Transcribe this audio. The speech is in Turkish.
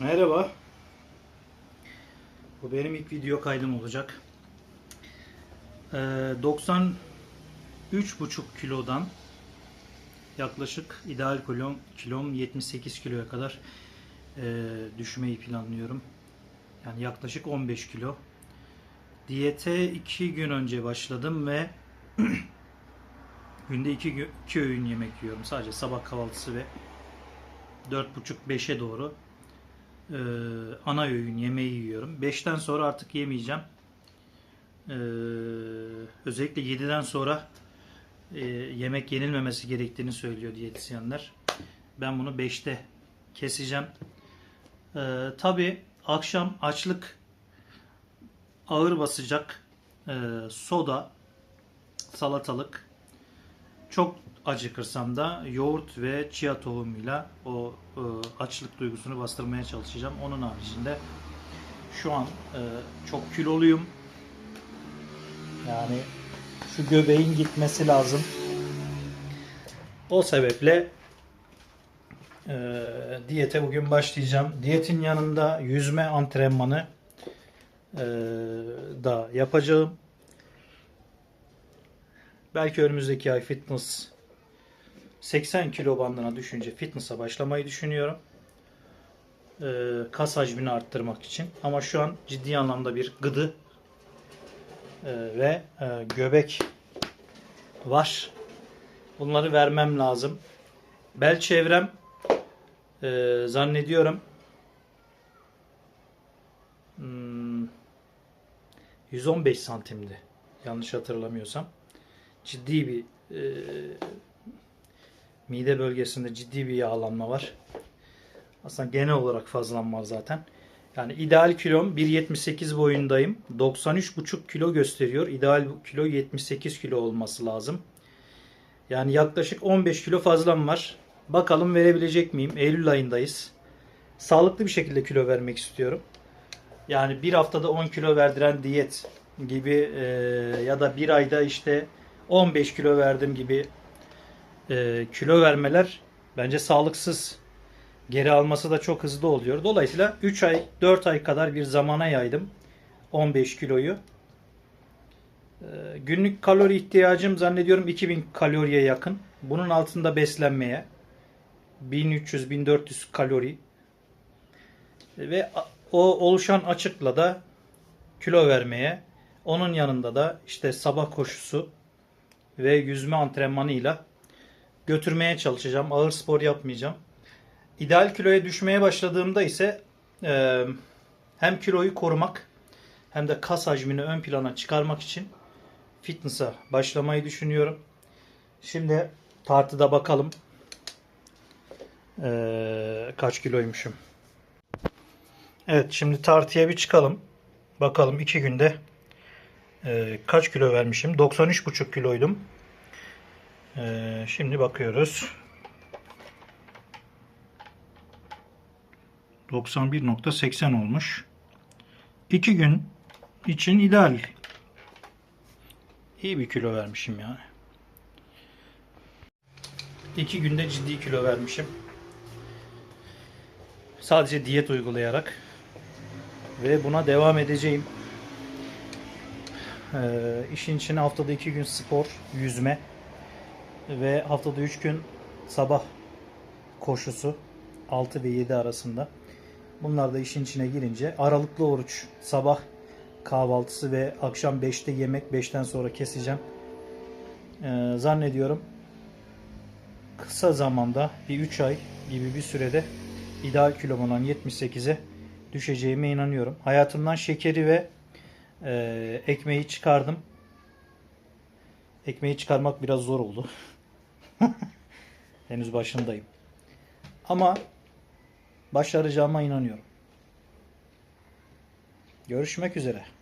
Merhaba. Bu benim ilk video kaydım olacak. Ee, 93,5 kilodan yaklaşık ideal kilom, kilom 78 kiloya kadar e, düşmeyi planlıyorum. Yani yaklaşık 15 kilo. Diyete 2 gün önce başladım ve günde 2 iki öğün yemek yiyorum. Sadece sabah kahvaltısı ve 4.30-5'e doğru e, ana öğün yemeği yiyorum. 5'ten sonra artık yemeyeceğim. E, özellikle 7'den sonra e, yemek yenilmemesi gerektiğini söylüyor diyetisyenler. Ben bunu 5'te keseceğim. E, Tabi akşam açlık ağır basacak e, soda, salatalık, çok acıkırsam da yoğurt ve chia tohumuyla o e, açlık duygusunu bastırmaya çalışacağım. Onun haricinde şu an e, çok kiloluyum. Yani şu göbeğin gitmesi lazım. O sebeple e, diyete bugün başlayacağım. Diyetin yanında yüzme antrenmanı e, da yapacağım. Belki önümüzdeki ay fitness 80 kilo bandına düşünce fitness'a başlamayı düşünüyorum. Ee, kas hacmini arttırmak için. Ama şu an ciddi anlamda bir gıdı e, ve e, göbek var. Bunları vermem lazım. Bel çevrem e, zannediyorum hmm, 115 santimdi. Yanlış hatırlamıyorsam ciddi bir e, mide bölgesinde ciddi bir yağlanma var. Aslında genel olarak fazlan var zaten. Yani ideal kilom 1.78 boyundayım. 93.5 kilo gösteriyor. İdeal kilo 78 kilo olması lazım. Yani yaklaşık 15 kilo fazlam var. Bakalım verebilecek miyim? Eylül ayındayız. Sağlıklı bir şekilde kilo vermek istiyorum. Yani bir haftada 10 kilo verdiren diyet gibi e, ya da bir ayda işte 15 kilo verdim gibi e, kilo vermeler bence sağlıksız. Geri alması da çok hızlı oluyor. Dolayısıyla 3 ay 4 ay kadar bir zamana yaydım 15 kiloyu. E, günlük kalori ihtiyacım zannediyorum 2000 kaloriye yakın. Bunun altında beslenmeye 1300-1400 kalori ve o oluşan açıkla da kilo vermeye onun yanında da işte sabah koşusu ve yüzme antrenmanıyla götürmeye çalışacağım. Ağır spor yapmayacağım. İdeal kiloya düşmeye başladığımda ise e, hem kiloyu korumak hem de kas hacmini ön plana çıkarmak için fitness'a başlamayı düşünüyorum. Şimdi tartıda bakalım e, kaç kiloymuşum. Evet şimdi tartıya bir çıkalım. Bakalım 2 günde e, kaç kilo vermişim? 93,5 kiloydum. E, şimdi bakıyoruz. 91.80 olmuş. 2 gün için ideal. İyi bir kilo vermişim yani. 2 günde ciddi kilo vermişim. Sadece diyet uygulayarak ve buna devam edeceğim. Ee, işin içine haftada 2 gün spor, yüzme ve haftada 3 gün sabah koşusu 6 ve 7 arasında. Bunlar da işin içine girince aralıklı oruç, sabah kahvaltısı ve akşam 5'te yemek 5'ten sonra keseceğim. Ee, zannediyorum kısa zamanda bir 3 ay gibi bir sürede ideal kilom olan 78'e düşeceğime inanıyorum. Hayatımdan şekeri ve e, ekmeği çıkardım. Ekmeği çıkarmak biraz zor oldu. Henüz başındayım. Ama başaracağıma inanıyorum. Görüşmek üzere.